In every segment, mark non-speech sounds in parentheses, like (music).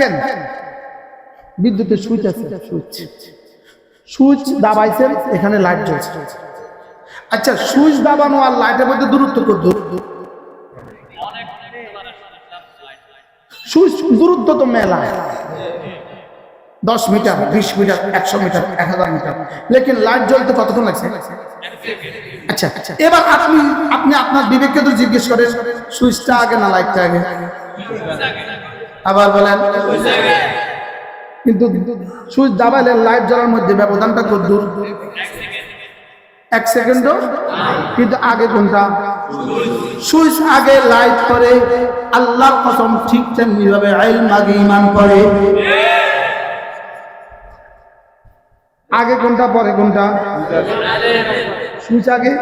দেখেন, বিদ্যুতের সুইচ আছে, সুইচ। সুইচ দাবাইছেন, এখানে লাইট জ্বলছে। আচ্ছা সুইচ দাবানো আর লাইটের মধ্যে দূরত্ব কত? সুইচ দূরত্ব তো মেলা দশ মিটার, বিশ মিটার, একশো মিটার, এক হাজার মিটার। লেকিন লাইট জ্বলতে কতক্ষণ লাগছে? আচ্ছা এবার আপনি আপনি আপনার বিবেককে তো জিজ্ঞেস করেন, সুইচটা আগে না লাইটটা আগে? আবার বলেন। কিন্তু সুইচ দাবাইলে লাইট জ্বলার মধ্যে ব্যবধানটা কত দূর। এক সেকেন্ডও? কিন্তু আগে কোনটা? সুইচ আগে লাইট করে আল্লাহর কসম ঠিক তেমনি ভাবে আইল আগে ইমান করে। আগে কোনটা পরে কোনটা? সুইচ আগে?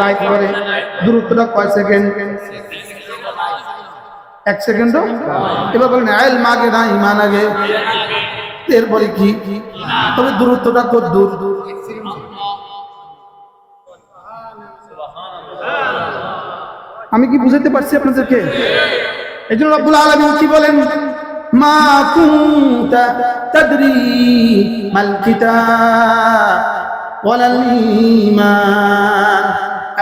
লাইট করে। দূরত্বটা কয় সেকেন্ড। এক সেকেন্ডও এবার বলেন, আইল মাগে না ইমান আগে এরপরে কি? তবে দূরত্বটা কত দূর। আমি কি বুঝাতে পারছি আপনাদেরকে? এই জন্য রব্বুল আলমিন কি বলেন? মা কুনতা তাদরি মাল কিতাব ওয়ালাল ঈমান।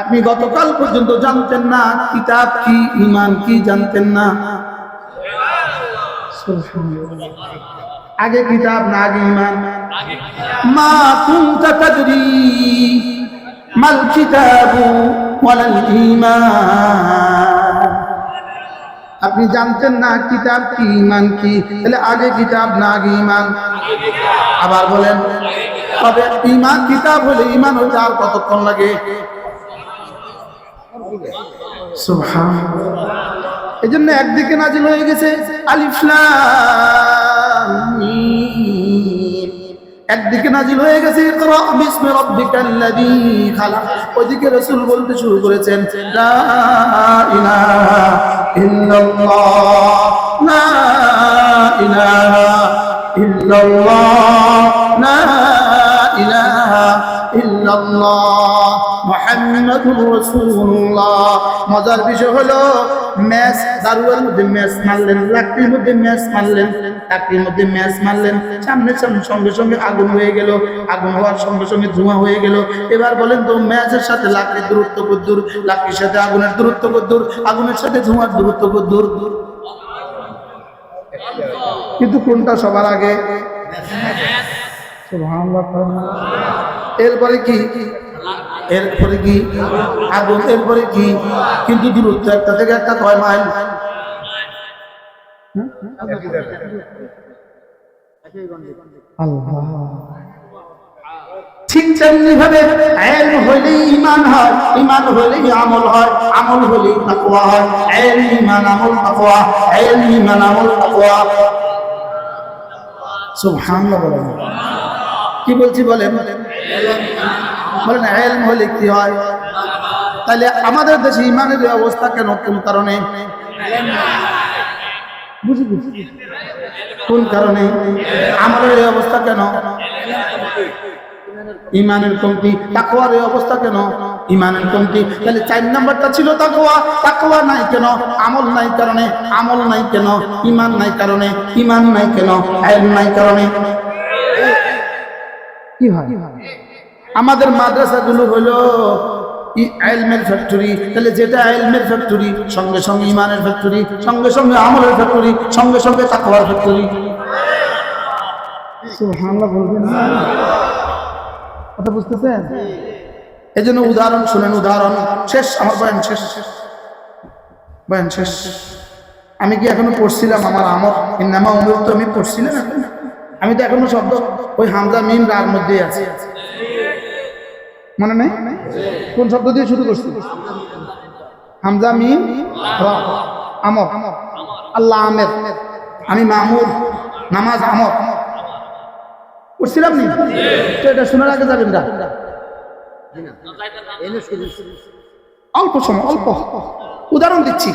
আপনি গতকাল পর্যন্ত জানতেন না, কিতাব কি, ইমান কি জানতেন না। আগে কিতাব না আগে ঈমান মা কুনতা তাদরি মাল কিতাবু ওয়ালাল ঈমান। আপনি জানতেন না কিতাব কি, ইমান কি? তাহলে আগে কিতাব না আগে ইমান? আবার বলেন, তবে ইমান কিতাব হলে ইমান হতে আর কতক্ষণ লাগে? এই জন্য একদিকে নাজিল হয়ে গেছে আলিফলাম একদিকে নাজিল হয়ে গেছে ওইদিকে রাসূল বলতে শুরু করেছেন, লা ইলাহা ইল্লাল্লাহ, লা ইলাহা ইল্লাল্লাহ, লা ইল্লাল্লাহ মুহাম্মাদুর রাসূলুল্লাহ। মজার বিষয় হলো ম্যাচ দারুয়ার মধ্যে ম্যাচ মারলেন লাকড়ির মধ্যে ম্যাচ মারলেন লাকড়ির মধ্যে ম্যাচ মারলেন। সামনে সামনে সঙ্গে সঙ্গে আগুন হয়ে গেল আগুন হওয়ার সঙ্গে সঙ্গে ধোঁয়া হয়ে গেল। এবার বলেন তো ম্যাচের সাথে লাকড়ির দূরত্ব কদ্দূর লাকড়ির সাথে আগুনের দূরত্ব কদ্দূর আগুনের সাথে ধোঁয়ার দূরত্ব কদ্দূর কিন্তু কোনটা সবার আগে? সুবহানাল্লাহ। এরপরে কি? এরপরে কি? আগুন এরপরে কি? কিন্তু দূরত্ব একটা থেকে একটা কয় মাইল? ঠিক তেমনি ভাবে হইলেই ইমান হয় ইমান হইলেই আমল হয়, আমল হইলেই তাকওয়া হয়। এল ইমান আমল, তাকওয়া। এল ইমান আমল, তাকওয়া। সুবহানাল্লাহ কি বলছি বলেন? বলেন, এলম হলে কি হয়? তাহলে আমাদের দেশে ইমানের অবস্থা কেন? কোন কারণে? বুঝি বুঝি। কোন কারণে? আমাদের এই অবস্থা কেন? ইমানের কমতি। তাকওয়ার এই অবস্থা কেন? ইমানের কমতি। তাহলে চার নাম্বারটা ছিল তাকওয়া। তাকওয়া নাই কেন? আমল নাই কারণে। আমল নাই কেন? ইমান নাই কারণে। ইমান নাই কেন? ইলম নাই কারণে। কি হয়? আমাদের মাদ্রাসাগুলো হলো এলমের ফ্যাক্টরি। তাহলে যেটা এলমের ফ্যাক্টরি সঙ্গে সঙ্গে ইমানের ফ্যাক্টরি সঙ্গে সঙ্গে আমলের ফ্যাক্টরি সঙ্গে সঙ্গে তাকওয়ার ফ্যাক্টরি। সুবহানাল্লাহ বলবেন না। কথা বুঝতেছেন? এই জন্য উদাহরণ শুনেন উদাহরণ। শেষ আমার বয়ান শেষ। বয়ান শেষ। আমি কি এখনও পড়ছিলাম আমার আমর? নামা অমৃত তো আমি পড়ছিলাম এখন? আমি তো এখনও শব্দ, ওই হামজা মিম রার মধ্যেই আছে। মনে নেই? কোন শব্দ দিয়ে শুরু করছি? হামজা মিম আমর। আল্লাহ আমের। আমি মামুর, নামাজ আমর। পড়ছিলাম নি? তো এটা শোনার আগে যাবেন না অল্প সময়, অল্প। উদাহরণ দিচ্ছি।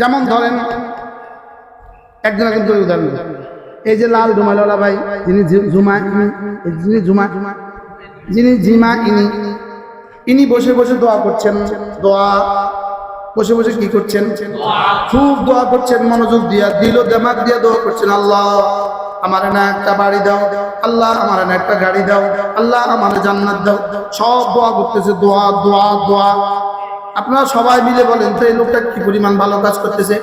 যেমন ধরেন একজন একজন করে উদাহরণ। এই যে লাল রুমালওয়ালা ভাই, যিনি জুমা ইনি- যিনি জুমা যিনি জিমা ইনি ইনি বসে বসে দোয়া করছেন। দোয়া, বসে বসে কি করছেন? খুব দোয়া করছেন, মনোযোগ দিয়া, দিল দেমাগ দিয়া দোয়া করছেন, আল্লাহ আমার না একটা বাড়ি দাও, আল্লাহ আমার না একটা গাড়ি দাও, আল্লাহ আমার জান্নাত দাও। সব দোয়া করতেছে, দোয়া দোয়া দোয়া। আপনারা সবাই মিলে বলেন, তো এই লোকটা কি পরিমাণ ভালো কাজ করতেছে?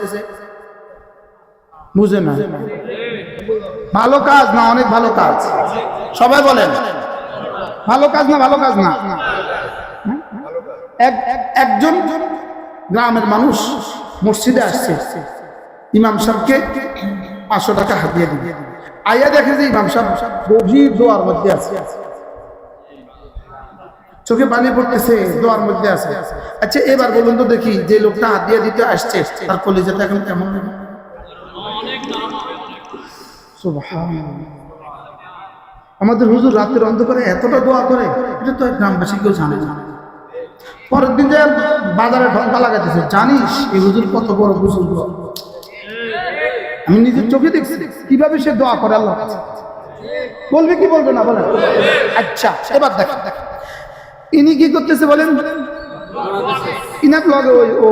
বুঝে না। ভালো কাজ না অনেক ভালো কাজ? সবাই বলেন। ভালো কাজ না ভালো কাজ না? এক এক- একজন গ্রামের মানুষ মসজিদে আসছে। ইমাম সাহেবকে পাঁচশো টাকা হাতিয়ে দিবে। আইয়া দেখে যে ইমাম সাহেব গভীর দোয়ার মধ্যে আছে। চোখে পানি পড়তেছে, দোয়ার মধ্যে আছে। আচ্ছা এবার বলুন তো দেখি, যে লোকটা হাত দিয়ে দিতে আসছে, তার কলেজাটা এখন কেমন। আমাদের হুজুর রাতের অন্ধকারে এতটা দোয়া করে, এটা তো গ্রামবাসী কেউ জানে না। পরের দিন যে বাজারে ঢঙ্কা লাগাইতেছে জানিস এই হুজুর কত বড় হুজুর আমি নিজের চোখে দেখছি, কীভাবে সে দোয়া করে আল্লাহ বলবে কি বলবে না বলেন। আচ্ছা এবার দেখ ইনি কি করতেছে বলেন? ইনাক লাগে ওই ও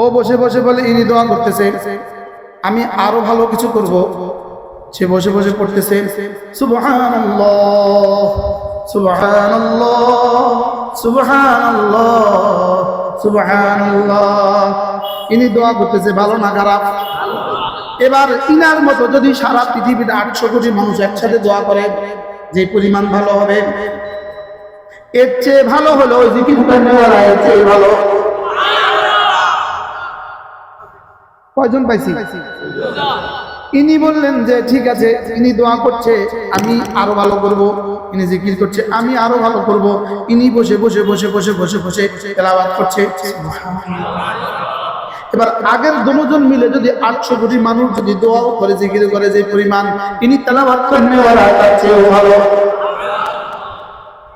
ও বসে বসে বলে, ইনি দোয়া করতেছে। আমি আরও ভালো কিছু করব। সে বসে বসে পড়তেছে, সুবহানাল্লাহ সুবহানাল্লাহ সুবহানাল্লাহ সুবহানাল্লাহ। ইনি দোয়া করতেছে, ভালো না, খারাপ? এবার ইনার মতো যদি সারা পৃথিবীতে আটশো কোটি মানুষ একসাথে দোয়া করে, যে পরিমাণ ভালো হবে, এর চেয়ে ভালো হলো এর চেয়ে ভালো। কয়জন পাইছি? ইনি বললেন যে, ঠিক আছে, ইনি দোয়া করছে, আমি আরও ভালো করব। ইনি জিকির করছে, আমি আরও ভালো করব। ইনি বসে বসে বসে বসে বসে বসে তেলাওয়াত করছে। এবার আগের দুজন মিলে যদি আটশো কোটি মানুষ যদি দোয়াও করে, জিকির করে যে পরিমাণ ইনি তেলাওয়াত করনেওয়ালা তার চেয়েও ভালো।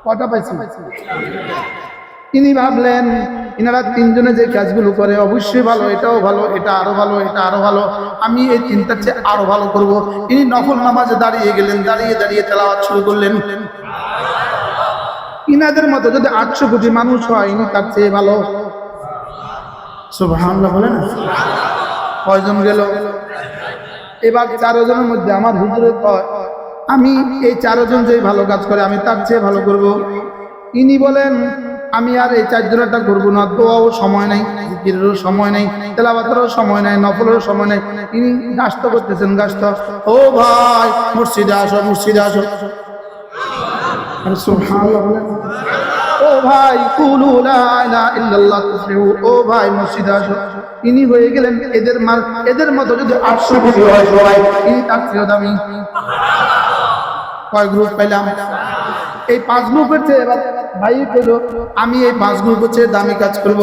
কটা পাইছি ইনি ভাবলেন, ইনারা তিনজনে যে কাজগুলো করে, অবশ্যই ভালো, এটাও ভালো, এটা আরও ভালো, এটা আরও ভালো, আমি এই চিন্তার চেয়ে আরও ভালো করব। ইনি নফল নামাজে দাঁড়িয়ে গেলেন, দাঁড়িয়ে দাঁড়িয়ে তেলাওয়াত শুরু করলেন। ইনাদের মতো যদি আটশো কোটি মানুষ হয়, ইনি তার চেয়ে ভালো। সুবহানাল্লাহ বলে না? কয়জন গেল? এবার চারজনের মধ্যে আমার হুজুরের কয়, আমি এই চারজন যে ভালো কাজ করে, আমি তার চেয়ে ভালো করব। ইনি বলেন আমি আর এই চারজনেরটা করব না, দোয়াও সময় নাই, জিকিরেরও সময় নাই তেলাবাতেরও সময় নাই, নফলেরও সময় নাই। ইনি গাস্ত করতেছেন গাস্ত ও ভাই, মসজিদে আসো মসজিদে আসো। ও ভাই, কুলু ও ভাই, মসজিদে আসো। ইনি হয়ে গেলেন এদের মার, এদের মতো যদি আটশো কোটি হয় সবাই ইনি তার দামি কয় গ্রুপ পেলাম এই পাঁচ গ্রুপের চেয়ে এবার ভাই পেল আমি এই পাঁচ গ্রুপের চেয়ে দামি কাজ করব।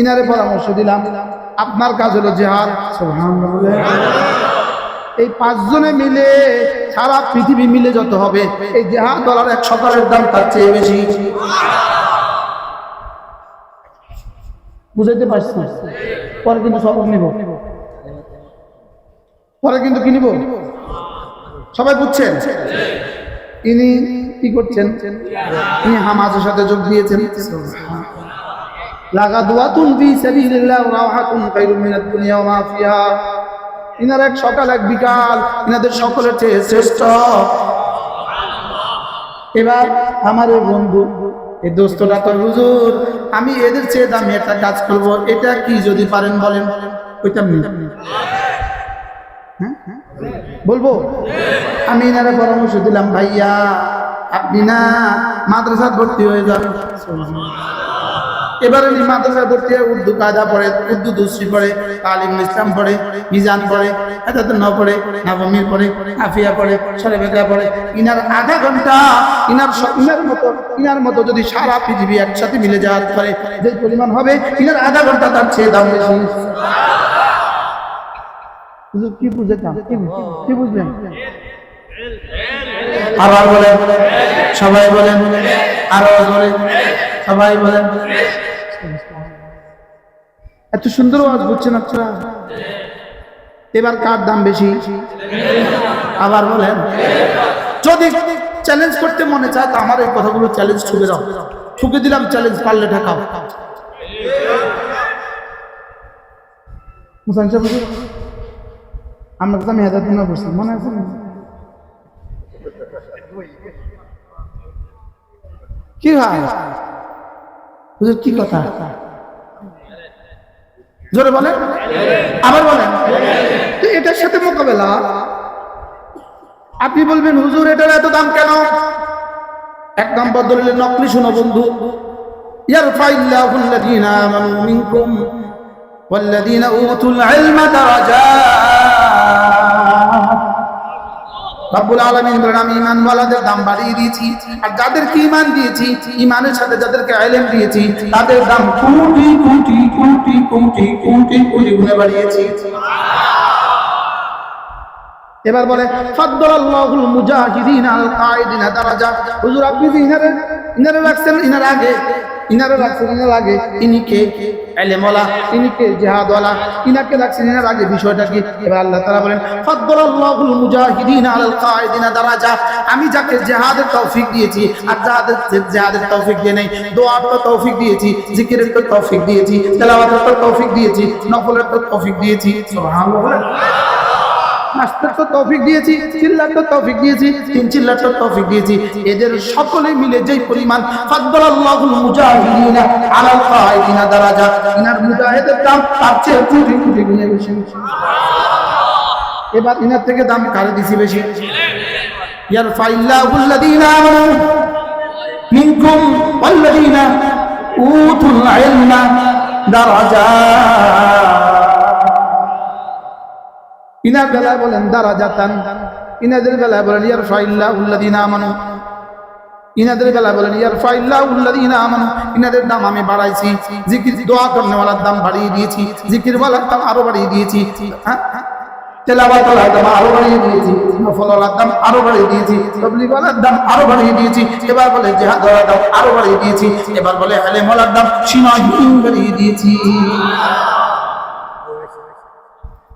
ইনারে পরামর্শ দিলাম আপনার কাজ হলো জেহাদ। এই পাঁচজনে মিলে সারা পৃথিবী মিলে যত হবে এই জেহাদ ডলার এক সকালের দাম তার চেয়ে বেশি। বুঝাইতে পারছি? পরে কিন্তু সবক নিব। পরে কিন্তু কি নিব? সবাই বুঝছেন? ইনি কি করছেন? ইনি হামাজের সাথে যোগ দিয়েছেন। লাগা দুয়াতুন ফি সাবিলিল্লাহ ওয়া রাহাতুন খায়রুম মিনাদ দুনিয়া ওয়া মা ইনার এক সকাল, এক বিকাল, ইনাদের সকলের চেয়ে শ্রেষ্ঠ। এবার আমার বন্ধু, এই দোস্তটা তো হুজুর, আমি এদের চেয়ে দামি একটা কাজ করব, এটা কি যদি পারেন বলেন? ওইটা হ্যাঁ? বলব? আমি এনারা পরামর্শ দিলাম, ভাইয়া আপনি না মাদ্রাসা ভর্তি হয়ে যান এবার উনি মাদ্রাসায় ভর্তি হয়ে উর্দু কায়দা পড়ে, উর্দু দুসরি পড়ে, তালিম ইসলাম পড়ে, মিজান পড়ে এত ন পড়ে নবমীর পড়ে, আফিয়া পড়ে সরে বেগা পড়ে, ইনার আধা ঘণ্টা ইনার ইনার মতো ইনার মতো যদি সারা পৃথিবী একসাথে মিলে যাওয়ার পরে যে পরিমাণ হবে, ইনার আধা ঘণ্টা তার চেয়ে দাম বেশি। কি বুঝেতাম কি বুঝলেন? আবার বলেন। সবাই বলেন। আরও বলেন। সবাই বলেন। এত সুন্দর আওয়াজ বুঝছেন আপনারা। এবার কার দাম বেশি? আবার বলেন। যদি চ্যালেঞ্জ করতে মনে চায় তো আমার এই কথাগুলো চ্যালেঞ্জ ছুকে দাও। ছুকে দিলাম চ্যালেঞ্জ পারলে ঠেকাও। মুসান সাহেব হুজুর, আমরা তো আমি হেদায়ত না বসছি মনে আছে? না? কি ভাই হুজুর কি কথা জোরে বলেন আবার বলেন তো এটার সাথে মোকাবেলা আপনি বলবেন হুজুর এটার এত দাম কেন এক নম্বর দলিলের নকলি শোনো বন্ধু يرفع الله الذين آمنوا منكم والذين أوتوا العلم درجات রব্বুল আলামিন আমি দাম বাড়িয়ে দিয়েছি। আর যাদেরকে ইমান দিয়েছি ইমানের সাথে যাদেরকে দিয়েছি, তাদের দাম কোটি কোটি কোটি কোটি কোটি কোটি গুণে বাড়িয়েছি। এবার বলে, ফাদ্দালাল্লাহুল মুজাহিদিন আল কায়দিনা দারাজা। হুজুর, আপনি ইনারে ইনারে রাখছেন, ইনার আগে ইনারে রাখছেন ইনার আগে ইনি কে ইলমওয়ালা ইনি কে জিহাদওয়ালা ইনাকে রাখছেন ইনার আগে বিষয়টা কি? এবার আল্লাহ তাআলা বলেন, ফাদ্দালাল্লাহুল মুজাহিদিন আল কায়দিনা দারাজা। আমি যাকে জেহাদের তৌফিক দিয়েছি, আর যাদের জিহাদের তৌফিক দিয়ে নেই, দোয়ার তো তৌফিক দিয়েছি, জিকিরের তো তৌফিক দিয়েছি, তেলাওয়াতের তো তৌফিক দিয়েছি, নফলের তো তৌফিক দিয়েছি। সুবহানাল্লাহ। নাস্তার তো তৌফিক দিয়েছি চিল্লার তো তৌফিক দিয়েছি তিন চিল্লার তো তৌফিক দিয়েছি। এদের সকলে মিলে যেই পরিমাণ ফাদ্দালাল্লাহুল মুজাহিদিনা আলাল কায়দিনা দারাজা ইনার মুজাহিদের দাম তার চেয়ে কোটি কোটি গুণে বেশি। এবার ইনার থেকে দাম কারে দিছি বেশি? ইয়ারফাইল্লাহুল লাযীনা আমানু মিনকুম ওয়াল্লাযীনা উতুল ইলমা দারাজাত ইনার বেলায় বলেন দারা জাতান ইনাদের বেলায় বলেন ইয়ার ফাইল্লা উল্লাদিনা আমানু। ইনাদের বেলায় বলেন ইয়ার ফাইল্লা উল্লাদিনা আমানু। ইনাদের দাম আমি বাড়াইছি। জিকির, দোয়া করনেওয়ালার দাম বাড়িয়ে দিয়েছি। দাম আরও বাড়িয়ে দিয়েছি। হ্যাঁ? ওয়ালার দাম আরও বাড়িয়ে দিয়েছি। দাম আরও বাড়িয়ে দিয়েছি। দাম আরও বাড়িয়ে দিয়েছি। এবার বলে জিহাদ ওয়ালার দাম আরও বাড়িয়ে দিয়েছি। এবার বলে দাম সীমাহীন বাড়িয়ে দিয়েছি।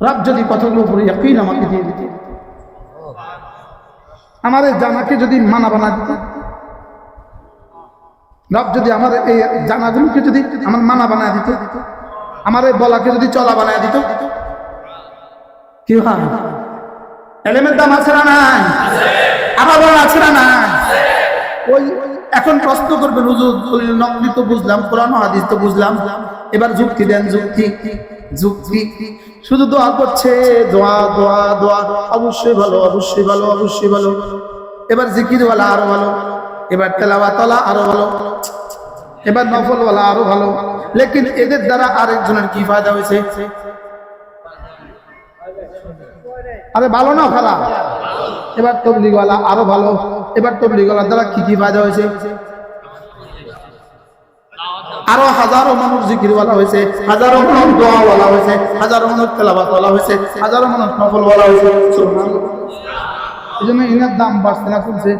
রব যদি কথাগুলো উপরে ইয়াকিন আমাকে দিয়ে দিতে, আমার এই জানাকে যদি মানা বানা দিত, রব যদি আমার এই জানাগুলোকে যদি আমার মানা বানায় দিত, আমার এই বলাকে যদি চলা বানায় দিত, কি হয়? এলেমের দাম আছে না নাই? আমার বলা আছে না নাই? ওই এখন প্রশ্ন করবেন নকলি তো বুঝলাম, কোরআন হাদিস তো বুঝলাম। এবার যুক্তি দেন, যুক্তি যুক্তি। শুধু দোয়া করছে, দোয়া দোয়া দোয়া। অবশ্যই ভালো অবশ্যই ভালো অবশ্যই ভালো। এবার জিকিরওয়ালা আরও ভালো, এবার তেলাওয়াতওয়ালা আরও ভালো, এবার নফলওয়ালা আরও ভালো। লেকিন এদের দ্বারা আরেকজনের কি ফায়দা হয়েছে? আরে ভালো না খারাপ? এবার তবলিগওয়ালা আরও ভালো। এবার তবলিগওয়ালার দ্বারা কি কি ফায়দা হয়েছে? আরও হাজারো মানুষ জিকিরওয়ালা হয়েছে, হাজারো মানুষ দোয়াওয়ালা হয়েছে, হাজারো মানুষ তেলাবাতওয়ালা হয়েছে, হাজারো মানুষ নফলওয়ালা হয়েছে। এই জন্য ইনার দাম বাড়ছে না কমছে।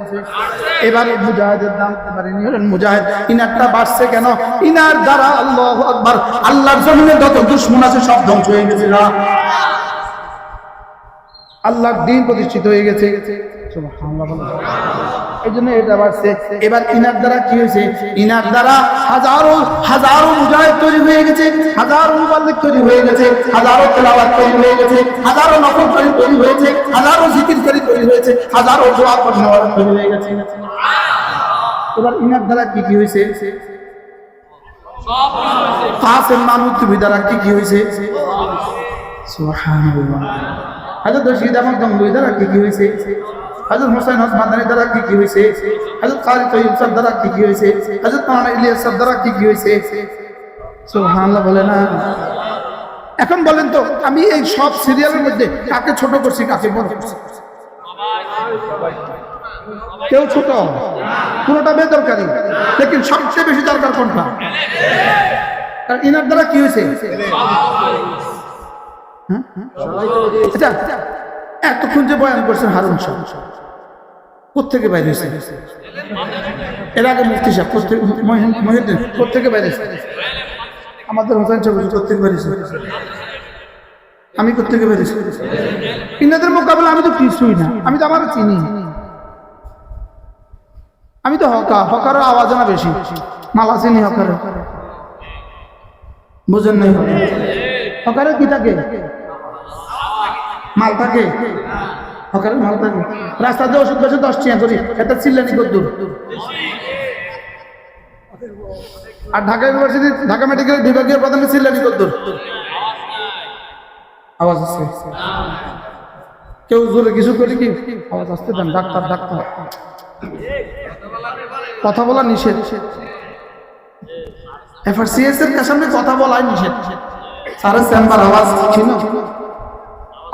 এবারে মুজাহিদের দাম এবার হলেন মুজাহিদ। ইনারটা বাড়ছে কেন? ইনার দ্বারা আল্লাহ আকবার, আল্লাহর জমিনে যত দুশ্মন আছে সব ধ্বংস হয়ে গেছে। আল্লাহর দিন প্রতিষ্ঠিত হয়ে গেছে। বলো। এই জন্য এটা বাড়ছে এবার ইনার দ্বারা কি হয়েছে? ইনার দ্বারা হাজারো হাজারো মুজাহিদ তৈরি হয়ে গেছে, হাজারো মুবাল্লিক তৈরি হয়ে গেছে, হাজারো তেলাওয়াত তৈরি হয়ে গেছে, হাজারো নফল তৈরি হয়েছে, হাজারো জিকির তৈরি হয়েছে, হাজারো দোয়া করনেওয়ালা তৈরি হয়ে গেছে। এবার ইনার দ্বারা কি কি হয়েছে? কাসেম মাহমুদ তুমি দ্বারা কি কি হয়েছে? সুবহানাল্লাহ। হাজরত রশিদ আহমদ গঙ্গুই দ্বারা কি কি হয়েছে? হজরত হোসেন ওসমানী দ্বারা কি কি হয়েছে হজরত কারি তৈব সব দ্বারা কি কি হয়েছে হজরত মাওলানা ইলিয়াস সব দ্বারা কি কি হয়েছে সুবহানাল্লাহ বলে না। এখন বলেন তো, আমি এই সব সিরিয়ালের মধ্যে কাকে ছোট করছি, কাকে বড় করছি? কেউ ছোট? কোনোটা বেদরকারি। লেকিন সবচেয়ে বেশি দরকার কোনটা? আর ইনার দ্বারা কি হয়েছে হ্যাঁ? আচ্ছা এতক্ষণ যে বয়ান করছেন হারুন সাহ কোথেকে বাইরে এসেছে এর আগে মুফতি সাহেব কোথেকে মহিউদ্দিন কোথেকে বাইরে আমাদের হোসেন সাহেব কোথেকে বাইরে আমি কোথেকে বাইরে এসেছি ইনাদের মোকাবেলা আমি তো কিছুই না, আমি তো আমার চিনি। আমি তো হকা, হকারের আওয়াজ না বেশি। মালা চিনি হকারের। বুঝেন নাই। হকারের কি? থাকে মাল থাকে। হকারের মাল থাকে। রাস্তাতে ওষুধ বেশি দশ টিয়া করি এটা চিল্লানি কদ্দুর। আর ঢাকা ইউনিভার্সিটি, ঢাকা মেডিকেল বিভাগীয় প্রধান চিল্লানি কদ্দুর। আওয়াজ আছে কেউ জোরে কিছু করে কি? আওয়াজ আসতে দেন, ডাক্তার ডাক্তার। কথা বলা নিষেধ। এফআরসিএস এর সামনে কথা বলাই নিষেধ। সারা চেম্বার আওয়াজ, ছিল।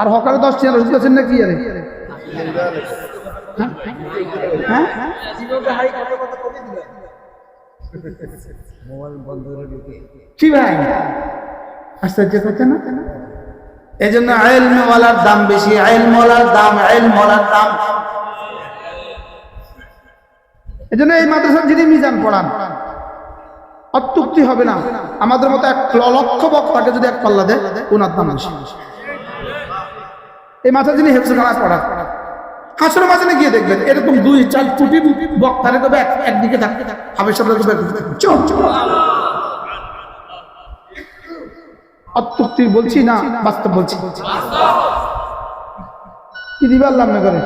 আর হকারে দশ চেয়ার রসিদ আছেন নাকি আরে? হ্যাঁ? হ্যাঁ? কি ভাই? আশ্চর্য কথা না? এই জন্য আইল মেওয়ালার দাম বেশি আইল মলার দাম আইল মলার দাম। এই জন্য এই মাদ্রাসার যিনি মিজান পড়ান অত্যুক্তি হবে না। আমাদের মতো এক লক্ষ বক্তাকে যদি এক পাল্লা দেয় ওনার দাম বেশি। এই মাথা যিনি হেফসে খানা পড়ান হাসরের মাঝে গিয়ে দেখবেন এরকম দুই, চার কোটি বক্তারে তবে এক, একদিকে থাকতে হাবের সামনে চল অত্যুক্তি বলছি না, বাস্তব বলছি। কি দিবে আল্লাহ আপনার করে?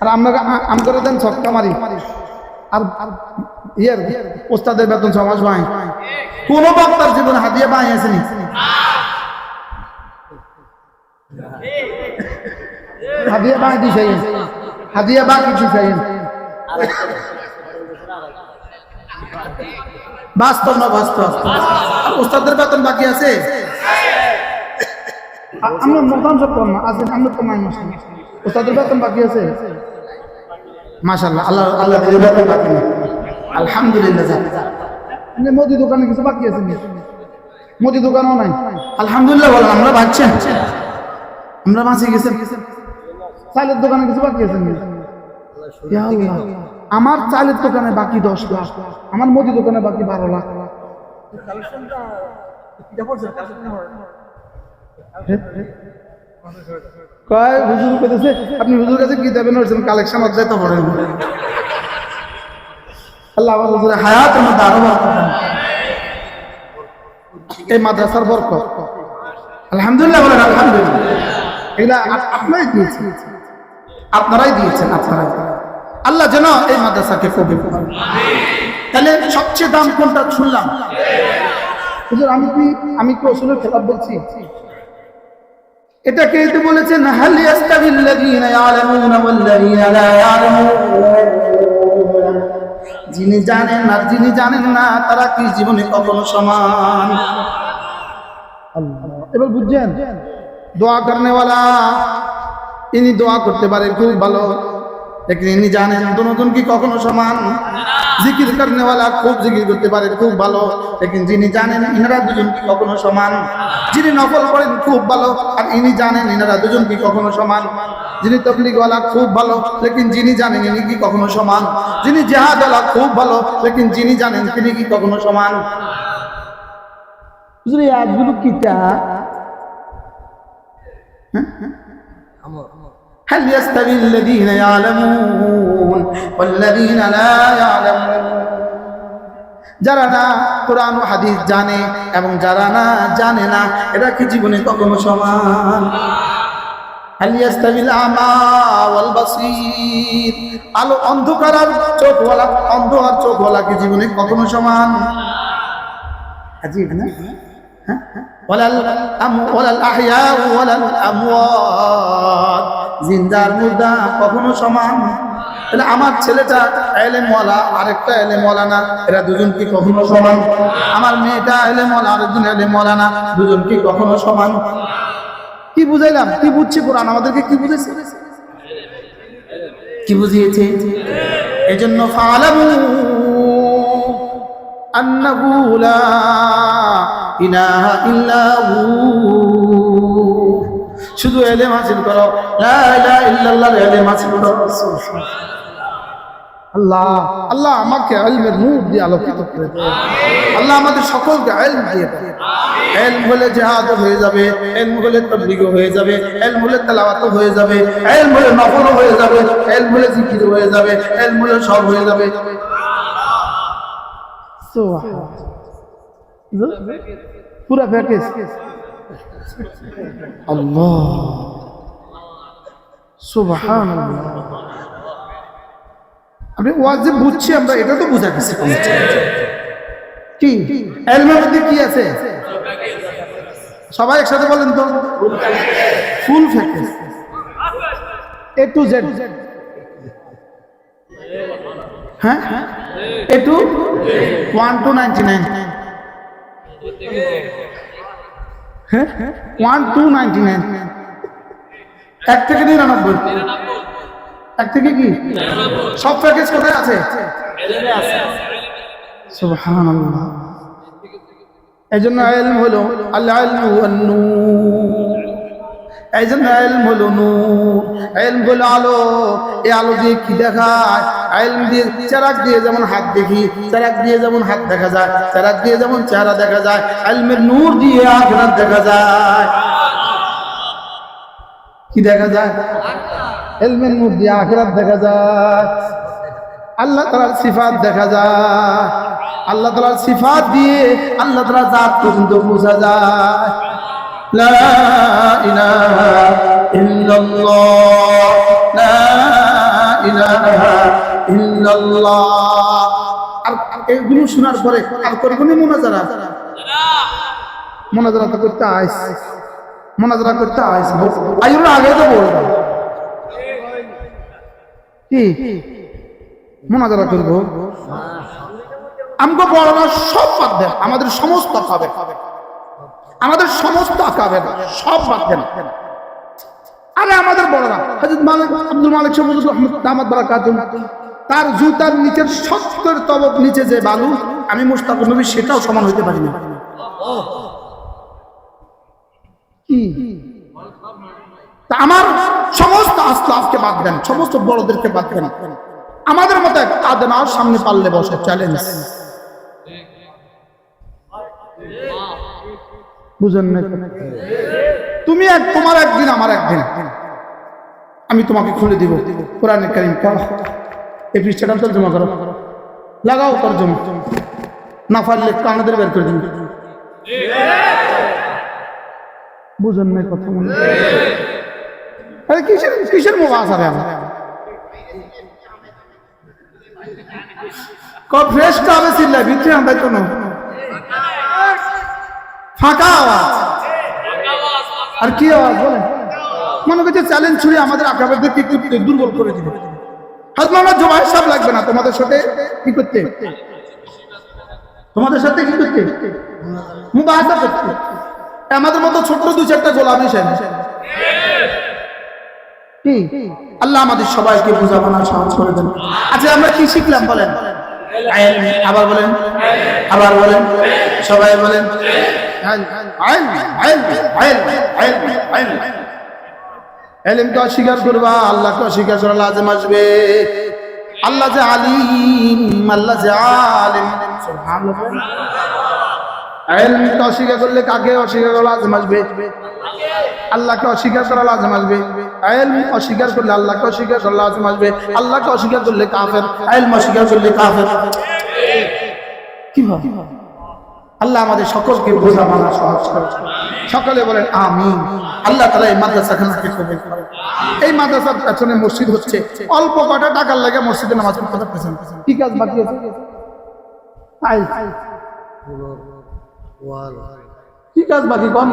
আর আমরা আম করে দেন ছক্কা মারি। আর ইয়ের, ওস্তাদের বেতন ছ মাস কোনো বক্তার জীবনে হাতিয়ে বাই আসেনি। (laughs) হাদিয়া দি চাই? হাদিয়া বা কিছু চাই? বাস্তব না বাস্তব? ওস্তাদের বেতন বাকি আছে? আমরা মোটাম সব কম আছে আমরা নাই মাস ওস্তাদের বেতন বাকি আছে? মাশাল্লাহ আল্লাহ আল্লাহ বেতন বাকি আলহামদুলিল্লাহ। এমনি দোকানে কিছু বাকি আছে? মুদি দোকানও নাই? আলহামদুলিল্লাহ বলেন, আমরা বাঁচছি আমরা বাঁচে গেছি। চালের দোকানে কিছু বাকি আছে নি? ইয়া আমার চালের দোকানে বাকি দশ লাখ, আমার মুদি দোকানে বাকি বারো লাখ। কয় আপনি হুজুর কাছে কি দেবেন? হচ্ছেন কালেকশন আল্লাহ আমার মধ্যে আরও এই মাদ্রাসার বরকত। আলহামদুলিল্লাহ আলহামদুলিল্লাহ। এগুলা আপ- আপনারাই দিয়েছেন। আপনারাই দিয়েছেন, আপনারাই। আল্লাহ যেন এই মাদ্রাসাকে কবি তাহলে সবচেয়ে দাম কোনটা শুনলাম? আমি কি আমি কি রসুলের খেলাফ বলছি? এটা কে তো বলেছেন, হাল ইয়াস্তাবিল্লাযীনা ইয়ালামুনা ওয়াল্লাযীনা লা ইয়ালামুন। যিনি জানেন আর যিনি জানেন না, তারা কি জীবনে কখনো সমান? আল্লাহ। এবার বুঝছেন? দোয়া করনেওয়ালা। ইনি দোয়া করতে পারেন, খুব ভালো। লেকিন ইনি জানেন নতুন কি কখনো সমান। জিকির করনেওয়ালা খুব জিকির করতে পারে, খুব ভালো। লেকিন যিনি জানেন ইনারা দুজন কি কখনো সমান। যিনি নকল করেন খুব ভালো। আর ইনি জানেন ইনারা দুজন কি কখনো সমান। যিনি তবলিগওয়ালা, খুব ভালো। লেকিন যিনি জানেন ইনি কি কখনো সমান। যিনি জেহাদওয়ালা, খুব ভালো। লেকিন যিনি জানেন তিনি কি কখনো সমান। এই আয়াতগুলো কিতা هل يستوي الذين يعلمون والذين لا يعلمون যারা না কোরআন ও হাদিস জানে এবং যারা না জানে না এরা কি জীবনে কখনো সমান هل يستوي الأعمى والبصير আলো অন্ধকার আর চোখওয়ালা অন্ধ আর চোখওয়ালা কি জীবনে কখনো সমান আজীব না হ্যাঁ জিন্দার মুদা কখনো সমান? তাহলে আমার ছেলেটা এলেমওয়ালা, আরেকটা এলে মলানা এরা দুজন কি কখনো সমান? আমার মেয়েটা এলেমওয়ালা, আরেকজন এলেমওয়ালা না? দুজন কি কখনো সমান? কি বুঝাইলাম? কি বুঝছে কোরআন? আমাদেরকে কি বুঝেছে কি বুঝিয়েছে? এজন্য আন্না আন্নাবুলা ইলাহা ইল্লাহু শুধু এলেম হাসিল করো। লা ইলাহা ইল্লাল্লাহর এলেম হাসিল করো। আল্লাহ আল্লাহ আমাকে ইলমের নূর দিয়ে আলোকিত করে দেয় আল্লাহ আমাদের সকলকে ইলম দিয়ে দেয় ইলম হলে জিহাদ হয়ে যাবে ইলম হলে তাবলীগ হয়ে যাবে ইলম হলে তেলাওয়াত হয়ে যাবে ইলম হলে নফল হয়ে যাবে ইলম হলে জিকির হয়ে যাবে ইলম হলে সব হয়ে যাবে। পুরা প্যাকেজ আল্লাহ। আপনি ওয়াজে বুঝছি আমরা, এটা তো বোঝা গেছে। কি? এলমের মধ্যে কি আছে? সবাই একসাথে বলেন তো। Full package A to Z হ্যাঁ? A to one to ninety nine হ্যাঁ? ওয়ান টু নাইন এক থেকে নিরানব্বই। এক থেকে কি? সব প্যাকেজ কোথায় আছে? এই জন্য আল্লাহ হলো আল্লাহ ওয়ান-নূর। এই জন্য ইলম হলো নূর ইলম হলো আলো, এই আলো দিয়ে কি দেখায়? ইলম দিয়ে চেরাক দিয়ে যেমন হাত দেখি, চেরাক দিয়ে যেমন হাত দেখা যায়, চেরাক দিয়ে যেমন চেহারা দেখা যায় ইলমের নূর দিয়ে আখিরাত দেখা যায়। কি দেখা যায়? এলমের নূর দিয়ে আখিরাত দেখা যায়। আল্লাহ তালার সিফাত দেখা যায়। আল্লাহ তালার সিফাত দিয়ে আল্লাহ তালা জাত পর্যন্ত বোঝা যায়। লা ইলাহা ইল্লাল্লাহ, লা ইলাহা ইল্লাল্লাহ। আর এগুলো শোনার পরে আর করবেন মোনাজারা? মোনাজারা তো করতে আইস। মোনাজারা করতে আইস। আইগুলো আগে তো বলব। কি? মোনাজারা করব? আমগো বড়রা সব বাদ দেন, আমাদের সমস্ত খাবে খাবে। আমাদের সমস্ত খাবে সব বাদ আরে আমাদের বড়রা, হযরত মালিক আব্দুল মালিক দামাত তার জুতার নিচের সত্তর তবক নিচে যে বালু, আমি মুস্তাফা নবী সেটাও সমান হইতে পারি না তা আমার সমস্ত আসলাফকে বাদ দেন, সমস্ত বড়দেরকে বাদ দেন। আমাদের মতো এক আদনার সামনে পারলে বসে চ্যালেঞ্জ বুঝেন তুমি এক, তোমার একদিন, আমার একদিন। আমি তোমাকে খুলে দিব। কোরআনের কারিম পড়ো। এই পৃষ্ঠাটা তর্জমা করো। লাগাও তর্জমা না পারলে কানাদের বের করে দিন। বুঝেন না কথা মনে আরে কিসের কিসের মোবা আসাবে আমার? কব ফ্রেশ কাবে চিল্লা ভিতরে আমরা তো না। ফাঁকা আওয়াজ। আর কি আওয়াজ, বলেন। মনে করছে চ্যালেঞ্জ ছুড়ে আমাদের আকাবারদেরকে একটু দুর্বল করে দিবে। হাজ মামা জমা লাগবে না, তোমাদের সাথে কি করতে? তোমাদের সাথে কি করতে? মুবাহাসা করতে। আমাদের মতো ছোট্ট দু চারটা গোলাম হিসেবে কি? আল্লাহ আমাদের সবাইকে বোঝাবার সাহস করে দেন। আচ্ছা আমরা কি শিখলাম, বলেন? আবার বলেন? আবার বলেন? সবাই বলেন? এলিমকে অস্বীকার করবা আল্লাহকে অস্বীকার করা লাজম আসবে। আল্লাহ যে আলিম, আল্লাহ যে আলিম। এলমকে অস্বীকার করলে কাকে অস্বীকার করা লাজম আসবে? আল্লাহকে অস্বীকার করা লাজম আসবে। এলম অস্বীকার করলে আল্লাহকে অস্বীকার করা লাজম আসবে। আল্লাহকে অস্বীকার করলে কাফের, এলম অস্বীকার করলে কাফের। কি হবে আল্লাহ আমাদের সকলকে বোঝা, মানা, সহজ সকলে বলেন আমি আল্লাহ তালা এই মাদ্রাসাখানাকে কবুল করে এই মাদ্রাসার পেছনে মসজিদ হচ্ছে। অল্প কটা টাকার লাগে মসজিদে নামাজ পড়তে পারতেছেন কি কাজ বাকি আছে? কি কাজ বাকি? কম